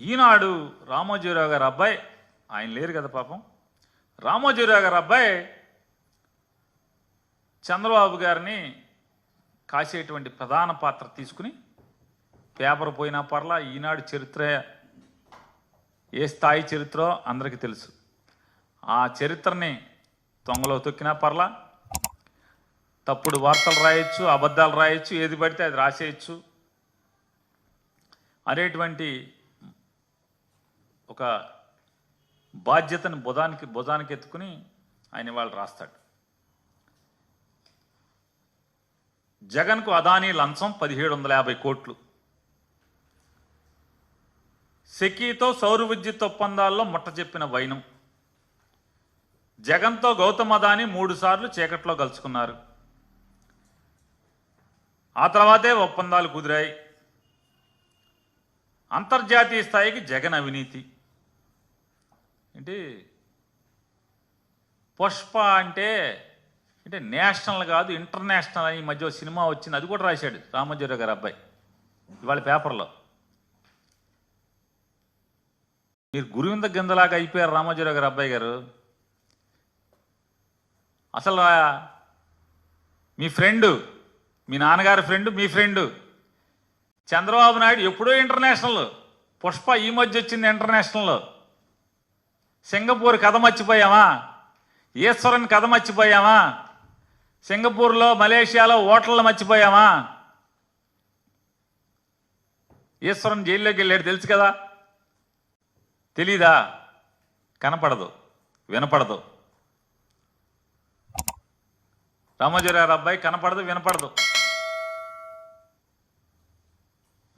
ఈనాడు రామోజీరావు గారు అబ్బాయి. ఆయన లేరు కదా పాపం. రామోజీరావు గారు అబ్బాయి చంద్రబాబు గారిని కాసేటువంటి ప్రధాన పాత్ర తీసుకుని పేపర్ పోయినా పర్లా ఈనాడు చరిత్ర ఏ స్థాయి చరిత్రో అందరికీ తెలుసు. ఆ చరిత్రని తొంగలో తొక్కినా పర్లా తప్పుడు వార్తలు రాయొచ్చు అబద్ధాలు రాయొచ్చు ఏది పడితే అది రాసేయచ్చు అనేటువంటి ఒక బాధ్యతను బుధానికి బుధానికి ఎత్తుకుని ఆయన వాళ్ళు రాస్తాడు. జగన్కు అదానీ లంచం పదిహేడు వందల యాభై కోట్లు. సెకీతో సౌర విద్యుత్ ఒప్పందాల్లో ముట్ట చెప్పిన వైనం. జగన్తో గౌతమ్ అదానీ మూడు సార్లు చీకట్లో కలుసుకున్నారు. ఆ తర్వాతే ఒప్పందాలు కుదిరాయి. అంతర్జాతీయ స్థాయికి జగన్ అవినీతి. ఏంటి? పుష్ప అంటే అంటే నేషనల్ కాదు ఇంటర్నేషనల్ అని ఈ మధ్య సినిమా వచ్చింది. అది కూడా రాశాడు రామోజీరావు గారు అబ్బాయి ఇవాళ పేపర్లో. మీరు గురువింద గిందలాగా అయిపోయారు రామోజీరావు గారు అబ్బాయి గారు. అసలు మీ ఫ్రెండ్ మీ నాన్నగారి ఫ్రెండ్ మీ ఫ్రెండ్ చంద్రబాబు నాయుడు ఎప్పుడో ఇంటర్నేషనల్ పుష్ప ఈ మధ్య వచ్చింది ఇంటర్నేషనల్. సింగపూర్ కథ మర్చిపోయామా? ఈశ్వరన్ కథ మర్చిపోయామా? సింగపూర్లో మలేషియాలో ఓటర్లు మర్చిపోయామా? ఈశ్వరన్ జైల్లోకి వెళ్ళాడు తెలుసు కదా? తెలీదా? కనపడదు వినపడదు. రామోజీరావు అబ్బాయి కనపడదు వినపడదు.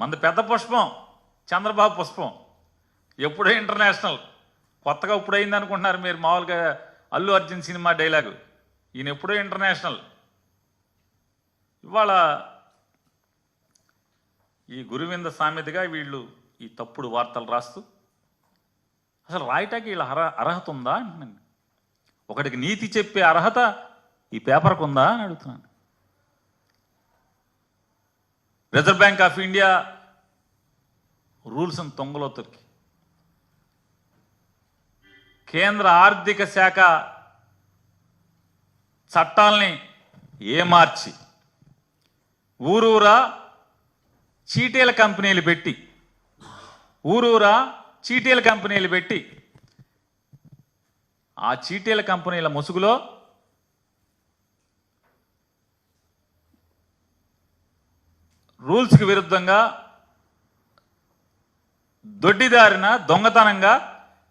మంది పెద్ద పుష్పం చంద్రబాబు పుష్పం. ఎప్పుడో ఇంటర్నేషనల్. కొత్తగా ఇప్పుడు అయింది అనుకుంటున్నారు మీరు మామూలుగా అల్లు అర్జున్ సినిమా డైలాగు. ఈయన ఎప్పుడో ఇంటర్నేషనల్. ఇవాళ ఈ గురువింద సామెతగా వీళ్ళు ఈ తప్పుడు వార్తలు రాస్తూ అసలు రాయటానికి వీళ్ళ అర్హ అర్హత ఉందా అంటున్నాను. ఒకటికి నీతి చెప్పే అర్హత ఈ పేపర్కు ఉందా అని అడుగుతున్నాను. రిజర్వ్ బ్యాంక్ ఆఫ్ ఇండియా రూల్స్ని తొంగలో తొక్కి. కేంద్ర ఆర్థిక శాఖ చట్టాల్ని ఏమార్చి ఊరూరా చీటీల కంపెనీలు పెట్టి ఊరూరా చీటీల కంపెనీలు పెట్టి ఆ చీటీల కంపెనీల ముసుగులో రూల్స్కి విరుద్ధంగా దొడ్డిదారిన దొంగతనంగా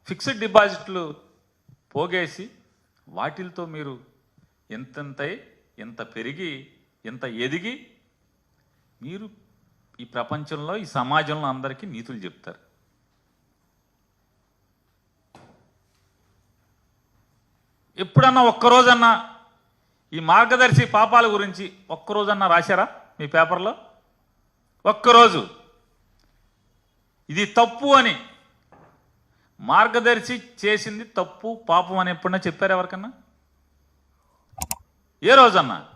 ఫిక్స్డ్ డిపాజిట్లు పోగేసి వాటిలతో మీరు ఎంతెంతై ఎంత పెరిగి ఎంత ఎదిగి మీరు ఈ ప్రపంచంలో ఈ సమాజంలో అందరికీ నీతులు చెప్తారు. ఎప్పుడన్నా ఒక్కరోజన్నా ఈ మార్గదర్శి పాపాల గురించి ఒక్కరోజన్నా రాశారా మీ పేపర్లో? ఒక్కరోజు. ఇది తప్పు అని మార్గదర్శి చేసింది తప్పు పాపం అని ఎప్పుడన్నా చెప్పారు ఎవరికన్నా? ఏ రోజన్నా?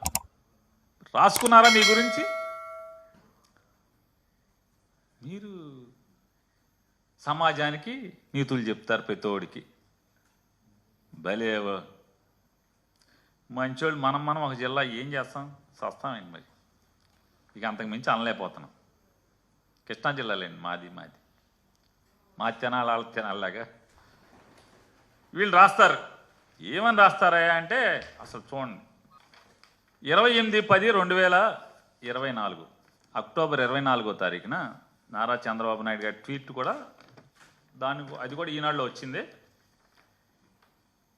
రాసుకున్నారా మీ గురించి? మీరు సమాజానికి నీతులు చెప్తారు ప్రతోడికి భలే మంచోళ్ళు మనం మనం ఒక జిల్లా ఏం చేస్తాం? సస్తామేంటి మరి? ఇక అంతకు మించి అనలేకపోతున్నాం. కృష్ణా జిల్లాలేండి మాది మాది. మా చనాల లాగా వీళ్ళు రాస్తారు. ఏమని రాస్తారా అంటే అసలు చూడండి. ఇరవై ఎనిమిది పది రెండు వేల ఇరవై నాలుగు. అక్టోబర్ ఇరవై నాలుగో తారీఖున నారా చంద్రబాబు నాయుడు గారి ట్వీట్ కూడా దాని అది కూడా ఈనాడులో వచ్చింది.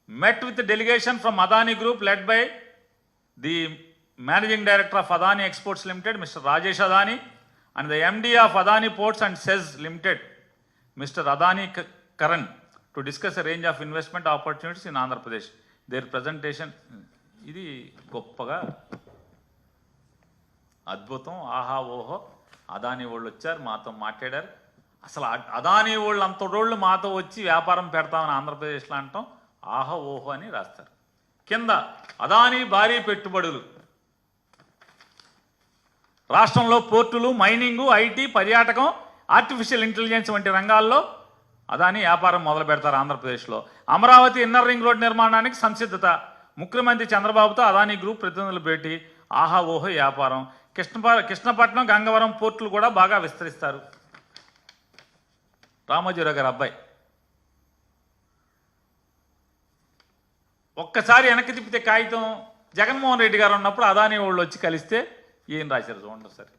Met with delegation from Adani group led by the managing director of Adani exports limited mister Rajesh Adani and the MD of Adani ports and SEZ limited Mr. Adani K- Karan, to discuss a range of investment opportunities in Andhra Pradesh. Their presentation, ఇది గొప్పగా అద్భుతం ఆహా ఓహో అదాని వాళ్ళు వచ్చారు మాతో మాట్లాడారు అసలు అదాని వాళ్ళు అంతటోళ్ళు మాతో వచ్చి వ్యాపారం పెడతామని ఆంధ్రప్రదేశ్లో అంటాం ఆహా ఓహో అని రాస్తారు కింద అదాని భారీ పెట్టుబడులు రాష్ట్రంలో పోర్టులు మైనింగు ఐటీ పర్యాటకం ఆర్టిఫిషియల్ ఇంటెలిజెన్స్ వంటి రంగాల్లో అదాని వ్యాపారం మొదలు పెడతారు ఆంధ్రప్రదేశ్లో. అమరావతి ఇన్నర్ రింగ్ రోడ్ నిర్మాణానికి సంసిద్ధత. ముఖ్యమంత్రి చంద్రబాబుతో అదాని గ్రూప్ ప్రతినిధులు భేటీ. ఆహా ఓహో వ్యాపారం. కృష్ణప కృష్ణపట్నం గంగవరం పోర్టులు కూడా బాగా విస్తరిస్తారు. రామోజీరావు గారు అబ్బాయి. ఒక్కసారి వెనక్కి తిప్పితే కాగితం జగన్మోహన్ రెడ్డి గారు ఉన్నప్పుడు అదానీ వాళ్ళు వచ్చి కలిస్తే ఏం రాశారు చూడండి సరే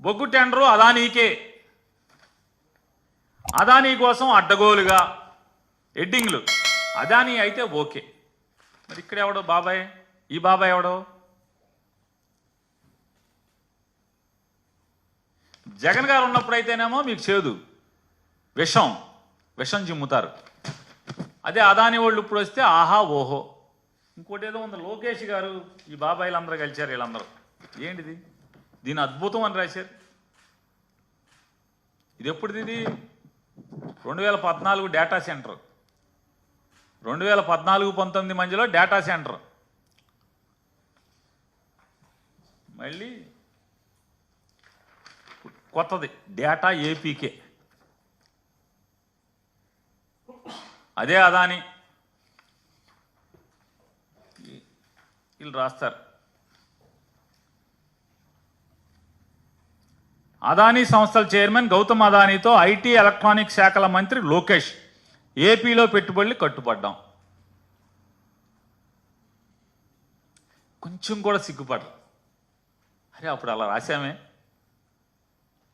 బొగ్గు టెండరు అదానీకే. అదానీ కోసం అడ్డగోలుగా ఎడ్డింగ్లు అదానీ అయితే ఓకే. మరి ఇక్కడ ఎవడో బాబాయ్? ఈ బాబాయ్ ఎవడో? జగన్ గారు ఉన్నప్పుడైతేనేమో మీకు చేదు. విషం. విషం చిమ్ముతారు. అదే అదాని వాళ్ళు ఇప్పుడు వస్తే ఆహా ఓహో. ఇంకోటి ఏదో ఉంది. లోకేష్ గారు ఈ బాబాయిలు కలిశారు వీళ్ళందరూ. ఏంటిది? దీని అద్భుతం అని రాశారు. ఇది ఎప్పుడు ఇది? రెండు వేల పద్నాలుగు డేటా సెంటర్ రెండు వేల పద్నాలుగు పంతొమ్మిది మధ్యలో డేటా సెంటర్ మళ్ళీ కొత్తది డేటా ఏపీకే అదే అదాని. వీళ్ళు రాస్తారు. అదానీ సంస్థల చైర్మన్ గౌతమ్ అదానీతో ఐటీ ఎలక్ట్రానిక్ శాఖల మంత్రి లోకేష్ ఏపీలో పెట్టుబడులు కట్టుపడ్డాం కొంచెం కూడా సిగ్గుపడరు. అరే అప్పుడు అలా రాసామే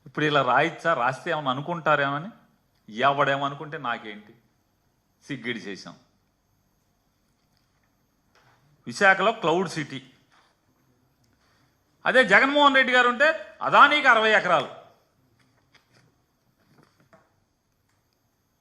ఇప్పుడు ఇలా రాయిచ్చా రాస్తే ఏమని అనుకుంటారేమని? ఎవడేమనుకుంటే నాకేంటి? సిగ్గిడి చేశాం. విశాఖలో క్లౌడ్ సిటీ. అదే జగన్మోహన్ రెడ్డి గారు ఉంటే అదానీకి అరవై ఎకరాలు.